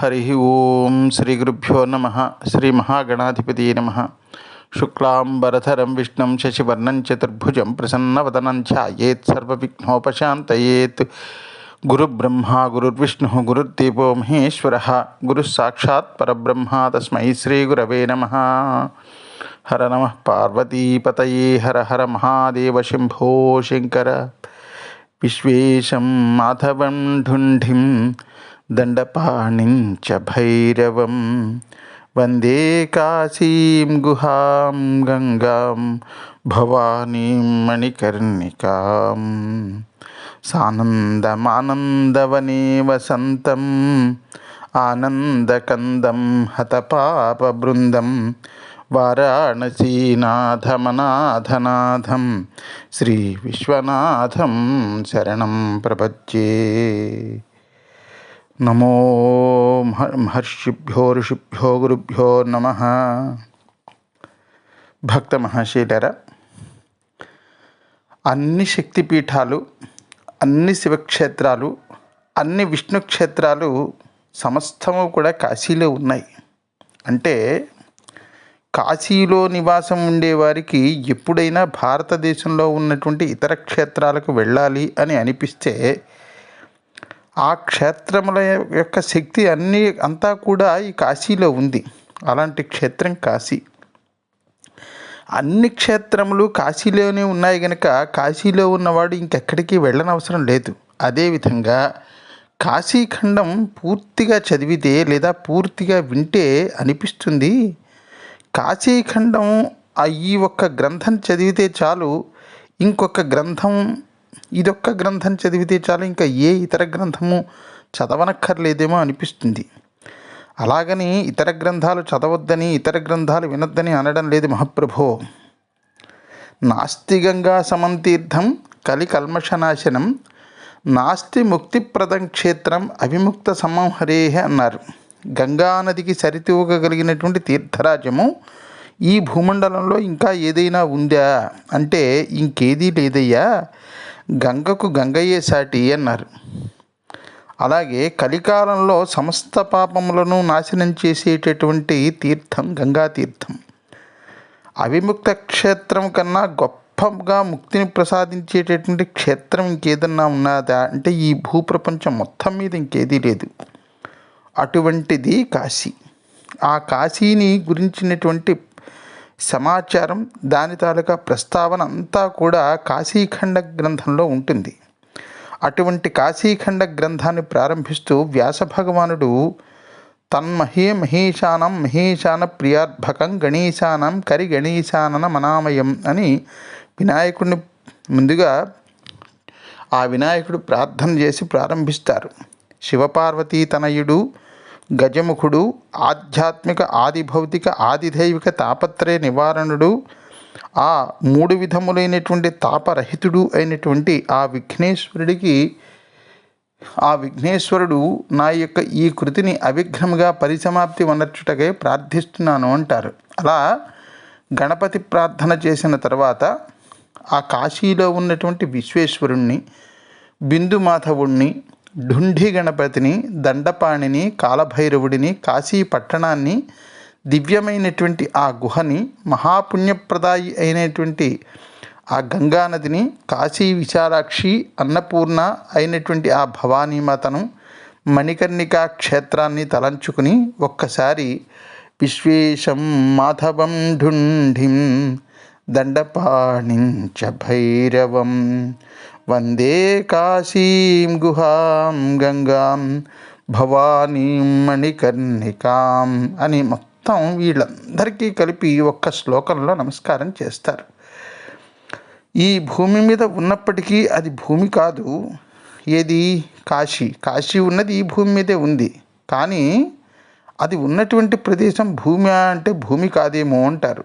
హరి ఓం శ్రీ గురుభ్యో నమ శ్రీ మహాగణాధిపతి నమ శుక్లాంబరధరం విష్ణుం శశివర్ణం చతుర్భుజం ప్రసన్నవదనం ఛాయేత్ సర్వవిఘ్నోపశాంతయేత్ గురుబ్రహ్మ గురుర్విష్ణు గురుర్దీపో మహేశ్వర గురుస్సాక్షాత్ పరబ్రహ్మ తస్మై శ్రీగురవే నమ హర నమ పార్వతీపతయే హర హర మహాదేవ శంభో శంకర విశ్వేశం మాధవం ఢుంఢిం దండపాణిం భైరవం వందే కాశీం గుహాం గంగాం భవానీం మణికర్ణికాం. సానందమానందవనే వసంతం ఆనందకందం హతపాపబృందం వారాణసీనాథమనాథనాథం శ్రీ విశ్వనాథం శరణం ప్రపద్యే. నమో మహర్షిభ్యో ఋషిభ్యో గురుభ్యో నమ. భక్త మహాశీలరా అన్ని శక్తిపీఠాలు అన్ని శివక్షేత్రాలు అన్ని విష్ణు క్షేత్రాలు సమస్తము కూడా కాశీలో ఉన్నాయి. అంటే కాశీలో నివాసం ఉండేవారికి ఎప్పుడైనా భారతదేశంలో ఉన్నటువంటి ఇతర క్షేత్రాలకు వెళ్ళాలి అని అనిపిస్తే ఆ క్షేత్రముల యొక్క శక్తి అన్నీ అంతా కూడా ఈ కాశీలో ఉంది. అలాంటి క్షేత్రం కాశీ. అన్ని క్షేత్రములు కాశీలోనే ఉన్నాయి కనుక కాశీలో ఉన్నవాడు ఇంకెక్కడికి వెళ్ళనవసరం లేదు. అదేవిధంగా కాశీఖండం పూర్తిగా చదివితే లేదా పూర్తిగా వింటే అనిపిస్తుంది. కాశీఖండం ఈ ఒక్క గ్రంథం చదివితే చాలు. ఇంకొక గ్రంథం ఇదొక్క గ్రంథం చదివితే చాలు ఇంకా ఏ ఇతర గ్రంథము చదవనక్కర్లేదేమో అనిపిస్తుంది. అలాగని ఇతర గ్రంథాలు చదవద్దని ఇతర గ్రంథాలు వినొద్దని అనడం లేదు మహాప్రభో. నాస్తి గంగా సమం తీర్థం కలి కల్మషనాశనం నాస్తి ముక్తిప్రదం క్షేత్రం అవిముక్త సంహరేహ అన్నారు. గంగా నదికి సరితూగగలిగినటువంటి తీర్థరాజ్యము ఈ భూమండలంలో ఇంకా ఏదైనా ఉందా? అంటే ఇంకేదీ లేదయ్యా. గంగకు గంగయ్యే సాటి అన్నారు. అలాగే కలికాలంలో సమస్త పాపములను నాశనం చేసేటటువంటి తీర్థం గంగా తీర్థం. అవిముక్త క్షేత్రం కన్నా గొప్పగా ముక్తిని ప్రసాదించేటటువంటి క్షేత్రం ఇంకేదన్నా ఉన్నదా? అంటే ఈ భూప్రపంచం మొత్తం మీద ఇంకేదీ లేదు. అటువంటిది కాశీ. ఆ కాశీని గురించినటువంటి సమాచారం దాని తాలూకా ప్రస్తావన అంతా కూడా కాశీఖండ గ్రంథంలో ఉంటుంది. అటువంటి కాశీఖండ గ్రంథాన్ని ప్రారంభిస్తూ వ్యాస భగవానుడు తన్మహే మహేశానం మహేశాన ప్రియార్భకం గణేశానం కరి గణేశానన మనామయం అని వినాయకుడిని ముందుగా ఆ వినాయకుడు ప్రార్థన చేసి ప్రారంభిస్తారు. శివపార్వతీ తనయుడు గజముఖుడు ఆధ్యాత్మిక ఆదిభౌతిక ఆదిదైవిక తాపత్రయ నివారణుడు ఆ మూడు విధములైనటువంటి తాపరహితుడు అయినటువంటి ఆ విఘ్నేశ్వరుడికి ఆ విఘ్నేశ్వరుడు నా యొక్క ఈ కృతిని అవిఘ్నముగా పరిసమాప్తి వనర్చుటకై ప్రార్థిస్తున్నాను అంటారు. అలా గణపతి ప్రార్థన చేసిన తర్వాత ఆ కాశీలో ఉన్నటువంటి విశ్వేశ్వరుణ్ణి బిందు మాధవుణ్ణి ఢుంఢి గణపతిని దండపాణిని కాలభైరవుడిని కాశీ పట్టణాన్ని దివ్యమైనటువంటి ఆ గుహని మహాపుణ్యప్రదాయి అయినటువంటి ఆ గంగానదిని కాశీ విశాలాక్షి అన్నపూర్ణ అయినటువంటి ఆ భవానీమాతను మణికర్ణికా క్షేత్రాన్ని తలంచుకుని ఒక్కసారి విశ్వేశం మాధవం ఢుంఢిం దండపాణించ భైరవం. వందే కాశీం గుహాం గంగాం భవానీ మణికర్ణికాం అని మొత్తం వీళ్ళందరికీ కలిపి ఒక్క శ్లోకంలో నమస్కారం చేస్తారు. ఈ భూమి మీద ఉన్నప్పటికీ అది భూమి కాదు. ఏది? కాశీ. కాశీ ఉన్నది ఈ భూమి మీదే ఉంది. కానీ అది ఉన్నటువంటి ప్రదేశం భూమి అంటే భూమి కాదేమో అంటారు.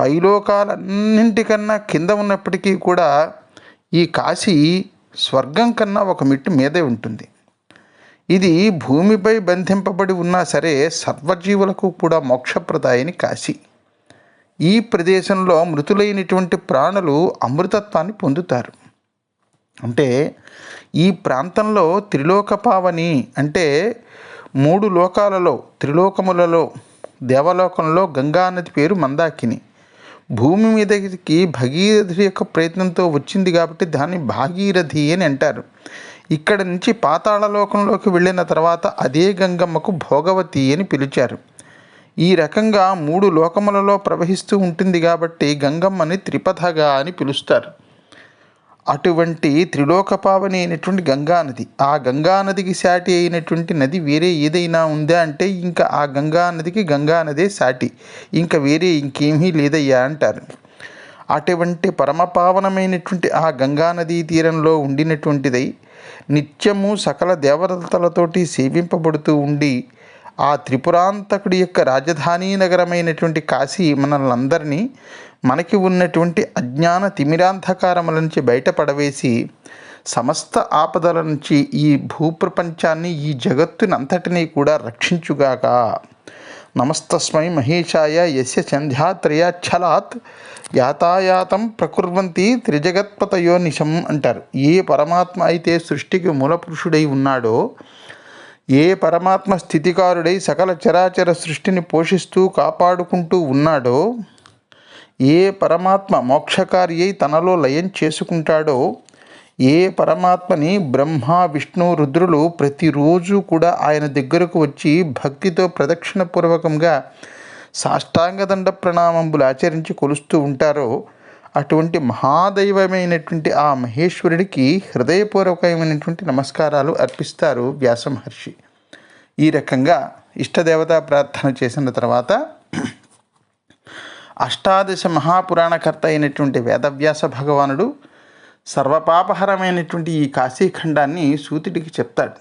పైలోకాలన్నింటికన్నా కింద ఉన్నప్పటికీ కూడా ఈ కాశీ స్వర్గం కన్నా ఒక మిట్టు మీదే ఉంటుంది. ఇది భూమిపై బంధింపబడి ఉన్నా సరే సర్వజీవులకు కూడా మోక్షప్రదాయని కాశీ. ఈ ప్రదేశంలో మృతులైనటువంటి ప్రాణులు అమృతత్వాన్ని పొందుతారు. అంటే ఈ ప్రాంతంలో త్రిలోకపావని అంటే మూడు లోకాలలో త్రిలోకములలో దేవలోకంలో గంగా నది పేరు మందాకిని. భూమి మీదకి భగీరథి యొక్క ప్రయత్నంతో వచ్చింది కాబట్టి దాన్ని భాగీరథి అని అంటారు. ఇక్కడ నుంచి పాతాళలోకంలోకి వెళ్ళిన తర్వాత అదే గంగమ్మకు భోగవతి అని పిలిచారు. ఈ రకంగా మూడు లోకములలో ప్రవహిస్తూ ఉంటుంది కాబట్టి గంగమ్మని త్రిపథగా అని పిలుస్తారు. అటువంటి త్రిలోకపావని అయినటువంటి గంగానది. ఆ గంగానదికి సాటి అయినటువంటి నది వేరే ఏదైనా ఉందా అంటే ఇంకా ఆ గంగానదికి గంగానదే సాటి. ఇంకా వేరే ఇంకేమీ లేదయ్యా అంటారు. అటువంటి పరమపావనమైనటువంటి ఆ గంగానదీ తీరంలో ఉండినటువంటిదై నిత్యము సకల దేవతలతోటి సేవింపబడుతూ ఉండి ఆ త్రిపురాంతకుడి యొక్క రాజధానీ నగరమైనటువంటి కాశీ మనల్ని అందరినీ మనకి ఉన్నటువంటి అజ్ఞాన తిమిరాంధకారముల నుంచి బయటపడవేసి సమస్త ఆపదల నుంచి ఈ భూప్రపంచాన్ని ఈ జగత్తునంతటినీ కూడా రక్షించుగాక. నమస్తస్మై మహేశాయ యస్య సంధ్యాత్రయాఛలాత్ యాతాయాతం ప్రకుర్వంతి త్రిజగత్పతయో నిశం అంటారు. ఏ పరమాత్మ అయితే సృష్టికి మూలపురుషుడై ఉన్నాడో ఏ పరమాత్మ స్థితికారుడై సకల చరాచర సృష్టిని పోషిస్తూ కాపాడుకుంటూ ఉన్నాడో ఏ పరమాత్మ మోక్షకారి అయి తనలో లయం చేసుకుంటాడో ఏ పరమాత్మని బ్రహ్మ విష్ణు రుద్రులు ప్రతిరోజు కూడా ఆయన దగ్గరకు వచ్చి భక్తితో ప్రదక్షిణపూర్వకంగా సాష్టాంగదండ ప్రణామంబులు ఆచరించి కొలుస్తూ ఉంటారో అటువంటి మహాదైవమైనటువంటి ఆ మహేశ్వరుడికి హృదయపూర్వకమైనటువంటి నమస్కారాలు అర్పిస్తారు వ్యాస మహర్షి. ఈ రకంగా ఇష్టదేవతా ప్రార్థన చేసిన తర్వాత అష్టాదశ మహాపురాణకర్త అయినటువంటి వేదవ్యాస భగవానుడు సర్వపాపహరమైనటువంటి ఈ కాశీఖండాన్ని సూతుడికి చెప్తాడు.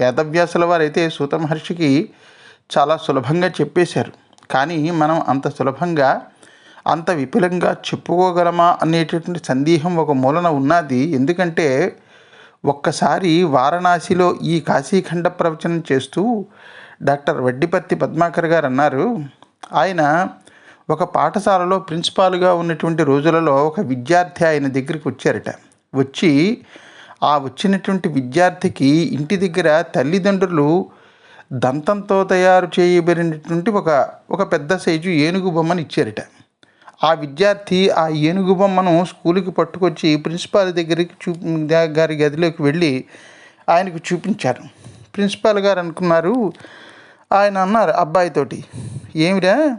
వేదవ్యాసుల వారైతే సూత మహర్షికి చాలా సులభంగా చెప్పేశారు. కానీ మనం అంత సులభంగా అంత విపులంగా చెప్పుకోగలమా అనేటటువంటి సందేహం ఒక మూలన ఉన్నది. ఎందుకంటే ఒక్కసారి వారణాసిలో ఈ కాశీఖండ ప్రవచనం చేస్తూ డాక్టర్ వడ్డిపత్తి పద్మాకర్ గారు అన్నారు ఆయన ఒక పాఠశాలలో ప్రిన్సిపాల్గా ఉన్నటువంటి రోజులలో ఒక విద్యార్థి ఆయన దగ్గరికి వచ్చారట. వచ్చి ఆ వచ్చినటువంటి విద్యార్థికి ఇంటి దగ్గర తల్లిదండ్రులు దంతంతో తయారు చేయబడినటువంటి ఒక ఒక పెద్ద సైజు ఏనుగు బొమ్మని ఇచ్చారట. ఆ విద్యార్థి ఆ ఏనుగు బొమ్మను స్కూల్కి పట్టుకొచ్చి ప్రిన్సిపాల్ దగ్గరికి చూ గారి గదిలోకి వెళ్ళి ఆయనకు చూపించారు. ప్రిన్సిపాల్ గారు అనుకున్నారు ఆయన అన్నారు అబ్బాయితోటి ఏమిరా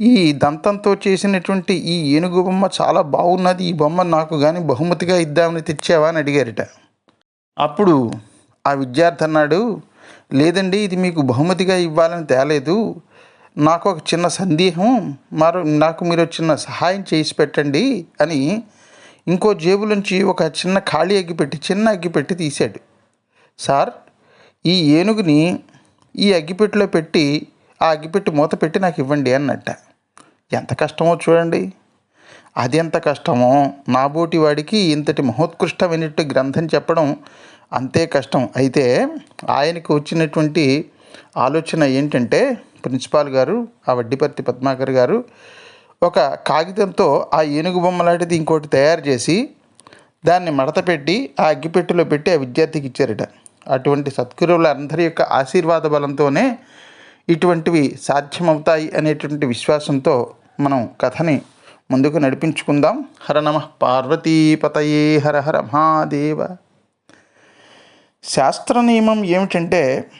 ఈ దంతంతో చేసినటువంటి ఈ ఏనుగు బొమ్మ చాలా బాగున్నది ఈ బొమ్మ నాకు కానీ బహుమతిగా ఇద్దామని తెచ్చావా? అని అడిగారట. అప్పుడు ఆ విద్యార్థి అన్నాడు లేదండి ఇది మీకు బహుమతిగా ఇవ్వాలని తేలేదు. నాకు ఒక చిన్న సందేహం మరో నాకు మీరు చిన్న సహాయం చేసి పెట్టండి అని ఇంకో జేబులోంచి ఒక చిన్న ఖాళీ అగ్గిపెట్టి చిన్న అగ్గిపెట్టి తీశాడు. సార్ ఈ ఏనుగుని ఈ అగ్గిపెట్టిలో పెట్టి ఆ అగ్గిపెట్టి మూత పెట్టి నాకు ఇవ్వండి అన్నట్ట. ఎంత కష్టమో చూడండి. అది ఎంత కష్టమో నాబోటి వాడికి ఇంతటి మహోత్కృష్టమైనట్టు గ్రంథం చెప్పడం అంతే కష్టం. అయితే ఆయనకు వచ్చినటువంటి ఆలోచన ఏంటంటే ప్రిన్సిపాల్ గారు ఆ వడ్డీపర్తి పద్మాకర్ గారు ఒక కాగితంతో ఆ ఏనుగు బొమ్మ లాంటిది ఇంకోటి తయారు చేసి దాన్ని మడత పెట్టి ఆ అగ్గిపెట్టెలో పెట్టి ఆ విద్యార్థికి ఇచ్చారట. అటువంటి సద్గురువుల అందరి యొక్క ఆశీర్వాద బలంతోనే ఇటువంటివి సాధ్యమవుతాయి అనేటువంటి విశ్వాసంతో మనం కథని ముందుకు నడిపించుకుందాం. హర నమ పార్వతీపతయే హర హర మహాదేవ. శాస్త్ర నియమం ఏమిటంటే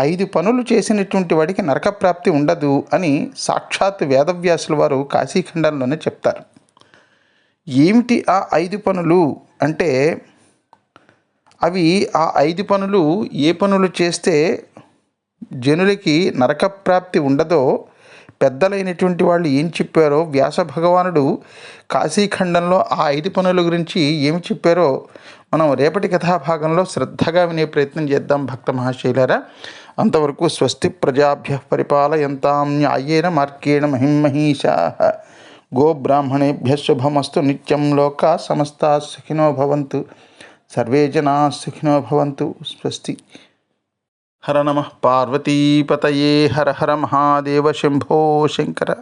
ఐదు పనులు చేసినటువంటి వాడికి నరకప్రాప్తి ఉండదు అని సాక్షాత్ వేదవ్యాసుల వారు కాశీఖండంలోనే చెప్తారు. ఏమిటి ఆ ఐదు పనులు? అంటే అవి ఆ ఐదు పనులు ఏ పనులు చేస్తే జనులకి నరకప్రాప్తి ఉండదో పెద్దలైనటువంటి వాళ్ళు ఏం చెప్పారో వ్యాస భగవానుడు కాశీఖండంలో ఆ ఐదు పనుల గురించి ఏమి చెప్పారో మనం రేపటి కథాభాగంలో శ్రద్ధగా వినే ప్రయత్నం చేద్దాం భక్త మహాశైలారా. అంతవరకు స్వస్తి ప్రజాభ్య పరిపాలయంతాం న్యాయేన మార్గేణ మహిమహీషా గోబ్రాహ్మణేభ్య శుభమస్తు నిత్యం లోకా సమస్తా సుఖినో భవంతు. సర్వే జనా సుఖినో భవంతు. స్వస్తి. హర నమ పార్వతీపతయే హర హర మహాదేవ శంభో శంకర.